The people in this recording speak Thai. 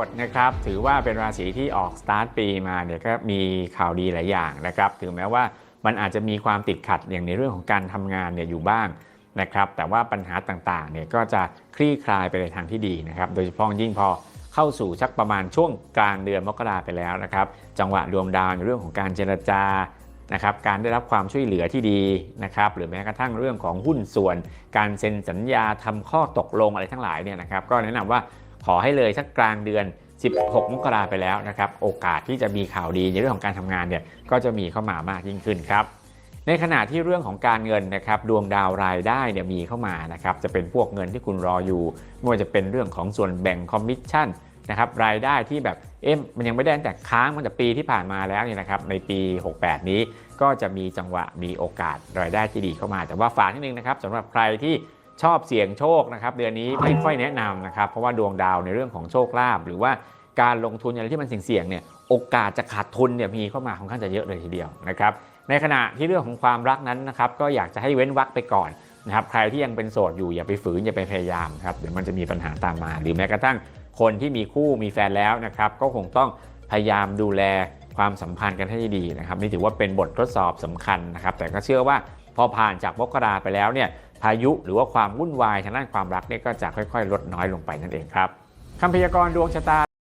กฎนะครับถือว่าเป็นราศีที่ออกสตาร์ทปีมาเนี่ยก็มีข่าวดีหลายอย่างนะครับถึงแม้ว่ามันอาจจะมีความติดขัดอย่างในเรื่องของการทำงานเนี่ยอยู่บ้างนะครับแต่ว่าปัญหาต่างๆเนี่ยก็จะคลี่คลายไปในทางที่ดีนะครับโดยเฉพาะยิ่งพอเข้าสู่สักประมาณช่วงกลางเดือนมกราไปแล้วนะครับจังหวะรวมดาวในเรื่องของการเจรจานะครับการได้รับความช่วยเหลือที่ดีนะครับหรือแม้กระทั่งเรื่องของหุ้นส่วน การเซ็นสัญญาทำข้อตกลงอะไรทั้งหลายเนี่ยนะครับก็แนะนำว่า ขอให้เลยสักกลางเดือน 16 มกราไปแล้วนะครับ โอกาสที่จะมีข่าวดีในเรื่องของการทำงานเนี่ยก็จะมีเข้ามามากยิ่งขึ้นครับ ในขณะที่เรื่องของการเงินนะครับดวงดาวรายได้เนี่ยมีเข้ามานะครับจะเป็นพวกเงินที่คุณรออยู่ไม่ว่าจะเป็นเรื่องของส่วนแบ่งคอมมิชชั่นนะครับรายได้ที่แบบเอ๊ะมันยังไม่ได้ตั้งแต่ค้างมาจากปีที่ผ่านมาแล้วเนี่ยนะครับในปี 68 นี้ก็จะมีจังหวะมีโอกาสรายได้ที่ดีเข้ามา แต่ว่าฝากนิดนึงนะครับสำหรับใครที่ ชอบเสี่ยงโชคนะครับเดือนนี้ไม่ค่อยแนะนำนะครับ เพราะว่าดวงดาวในเรื่องของโชคลาภหรือว่าการลงทุนอะไรที่มันเสี่ยงๆเนี่ยโอกาสจะขาดทุนเนี่ยมีเข้ามาค่อนข้างจะเยอะเลยทีเดียวนะครับในขณะที่เรื่องของความรักนั้นนะครับก็อยากจะให้เว้นวรรคไปก่อนนะครับใครที่ยังเป็นโสดอยู่อย่าไปฝืนอย่าไปพยายามครับเดี๋ยวมันจะมีปัญหาตามมา หรือแม้กระทั่งคนที่มีคู่มีแฟนแล้วนะครับก็คงต้องพยายามดูแลความสัมพันธ์กันให้ดีนะครับนี่ถือว่าเป็นบททดสอบสำคัญนะครับแต่ก็เชื่อว่าพอผ่านจากมกราไปแล้วเนี่ยายุหรือว่าความวุ่นวายทางด้านความรักเนี่ยก็จะค่อยๆ ลดน้อยลงไปนั่นเองครับคำพยากรณ์ดวงชะตา